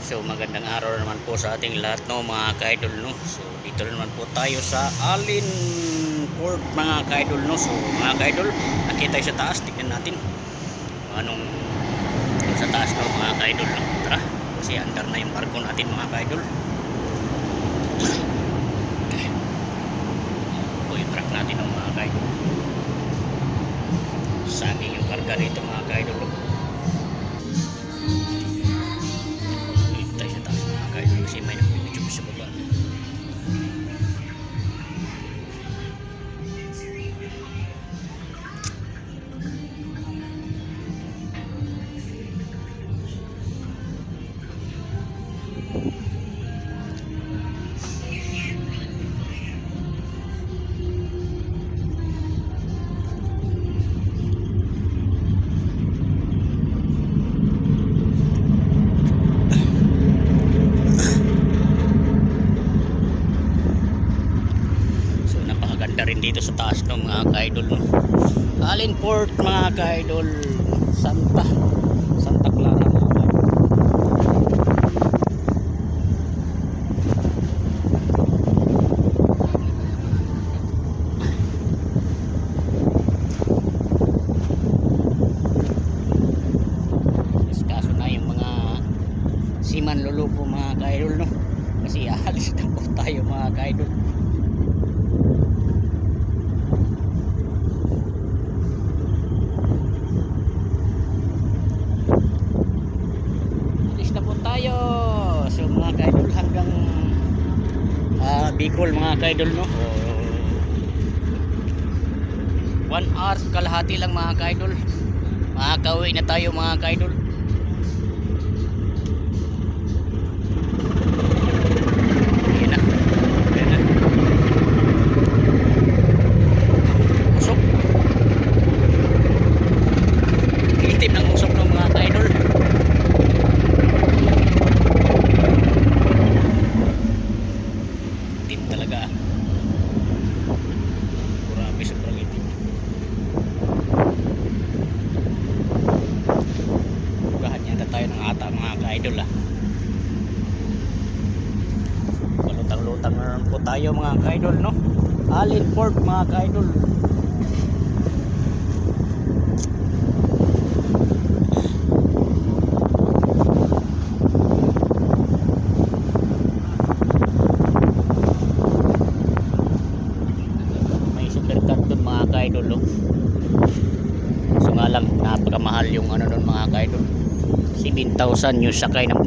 So magandang araw naman po sa ating lahat no mga ka-idol no. So dito naman po tayo sa Alin Port mga ka-idol no. So mga ka-idol, nakita sa taas, tignan natin. Anong sa taas no mga ka-idol no. Tara, kasi andar na yung barko natin mga ka-idol. Yung truck natin no, mga ka-idol. Saging yung karga nito rin dito sa taas no mga ka-idol no. Alin Port mga ka-idol Santa Santa Clara na yung mga ka-idol no. Kasi aalis na po tayo mga ka-idol. Alis na po tayo. So mga kaidol hanggang ah, Bicol mga kaidol no. O, one hour kalahati lang mga kaidol. Makakauwi na tayo mga kaidol. Ayan na. Ayan na. Usok. Itim ng usok ng mga kaidol. Itim talaga. ah. Grabe sobrang itim. Ugahan yata tayo ng ata mga ka-idol ah. Naman po tayo mga ka-idol no. Alin Port mga ka-idol. ka-idol oh. so nga lang napakamahal yung ano doon mga ka-idol 7,000 yung sakay ng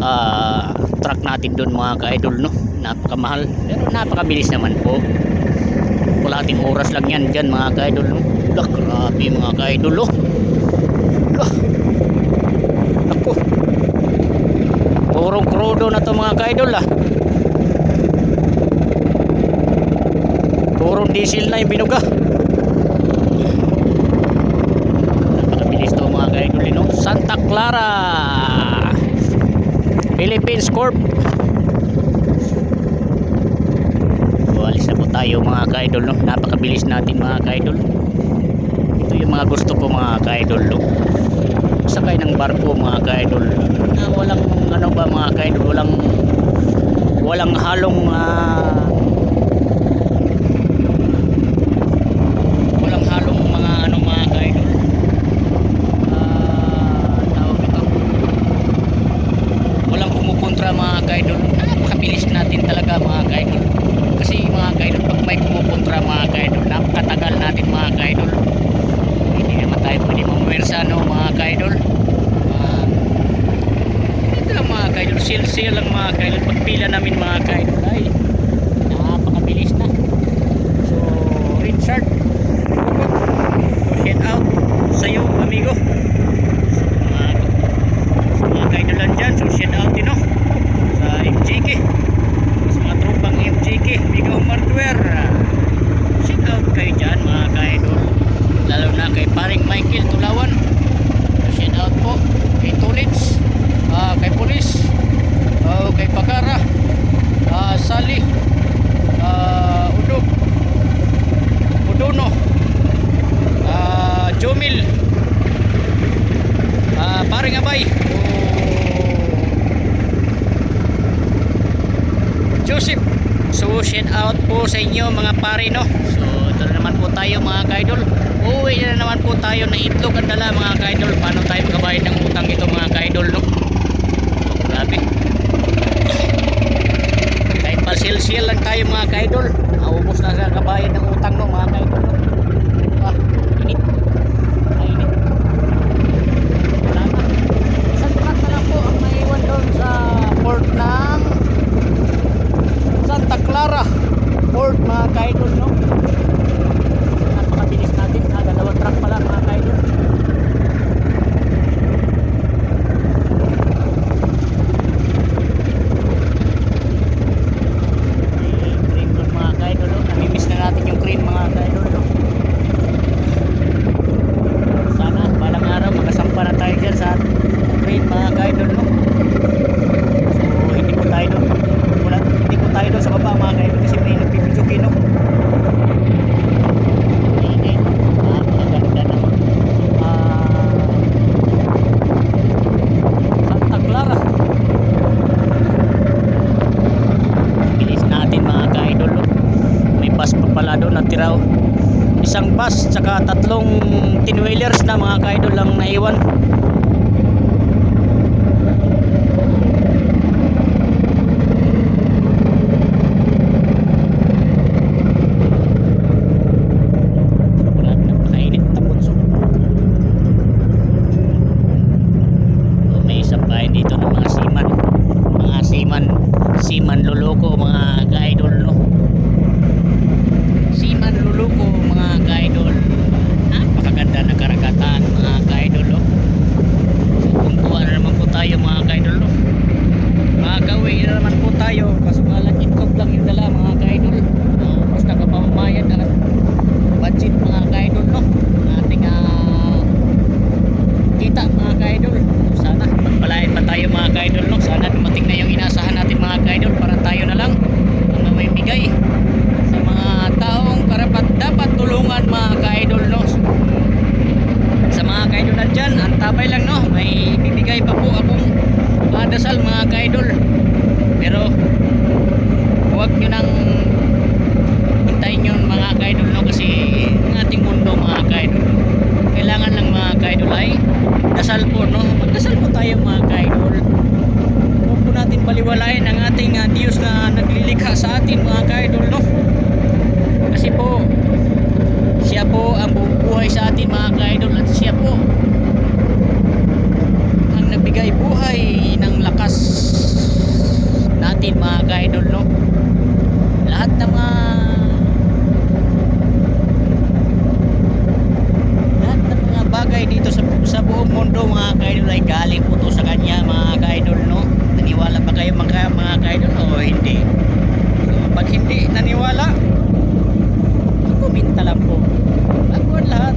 ah, truck natin doon mga ka-idol no napakamahal pero napakabilis naman po kalahating oras lang yan dyan mga ka-idol no Lah, grabe mga ka-idol oh Lah. Naku. purong crudo na to mga ka-idol ah Purong diesel na yung binuga. Napakabilis to mga ka-idol eh, no? Santa Clara Philippines Corp so, na po tayo mga ka-idol no? Napakabilis natin mga ka-idol Ito yung mga gusto ko mga ka-idol no? Sakay ng barko mga ka-idol na walang ano ba mga ka-idol walang walang halong ah, walang halong mga ano mga ka-idol Ah, tawag ito walang kumukontra mga ka-idol napakabilis natin talaga mga ka-idol. Kasi mga ka-idol pag may kumukontra mga ka-idol napakatagal natin mga ka-idol. Hindi naman tayo pwede mamuwersa no mga ka-idol. Ah, ito lang mga ka-idol seal lang mga ka-idol. Pagpila namin mga ka-idol ay napakabilis na. So Richard inyo mga pare no? So ito na naman po tayo mga kaidol. Uwi na naman po tayo na itlog ang dala mga kaidol. Paano tayo makabayad ng utang ito mga kaidol no? So grabe. Kahit pasilsil lang tayo mga kaidol. Naubos na sa kabayad ng utang no mga kaidol no? raw isang bus tsaka tatlong 10 na mga kaidol lang naiwan. kailangan ng mga kaidol ay dasal po no? Magdasal po tayo mga kaidol. Huwag po natin paliwalain ang ating uh, Diyos na naglilikha sa atin mga kaidol no? Kasi po siya po ang buhay sa atin mga kaidol at siya po ang nabigay buhay ng lakas natin mga kaidol no? Lahat ng mga nangyari dito sa, sa buong mundo mga kaidol ay galing po to sa kanya mga kaidol no? Naniwala pa kayo mga, mga kaidol o hindi? So, pag hindi naniwala? Komenta lang po. Ako lahat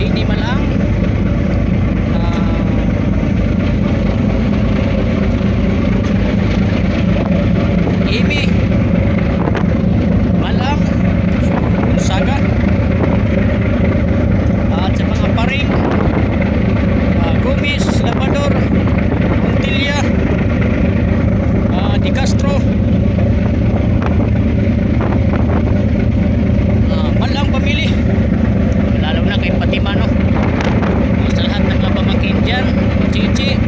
80 man lang. Dyan